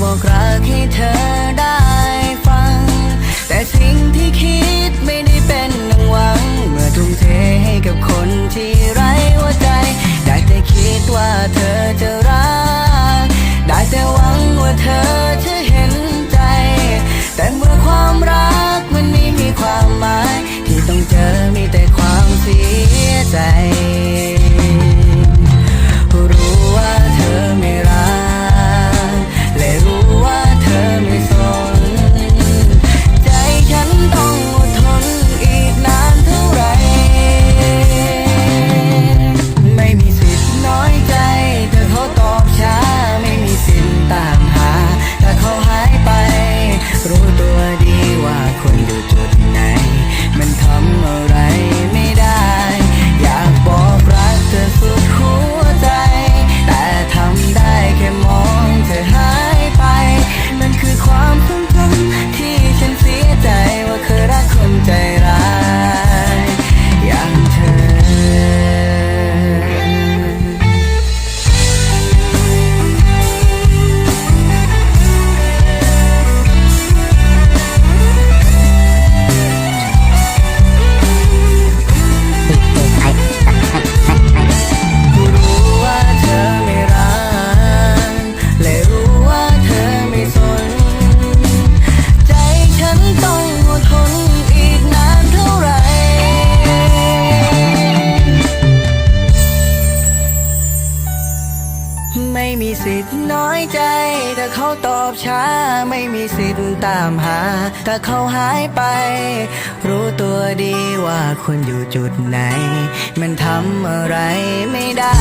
บอกรักให้เธอได้ฟัง แต่สิ่งที่คิด สิทธิ์น้อยใจ ถ้าเขาตอบช้า ไม่มีสิทธิ์ตามหา ถ้าเขาหายไป รู้ตัวดีว่าคุณอยู่จุดไหน มันทำอะไรไม่ได้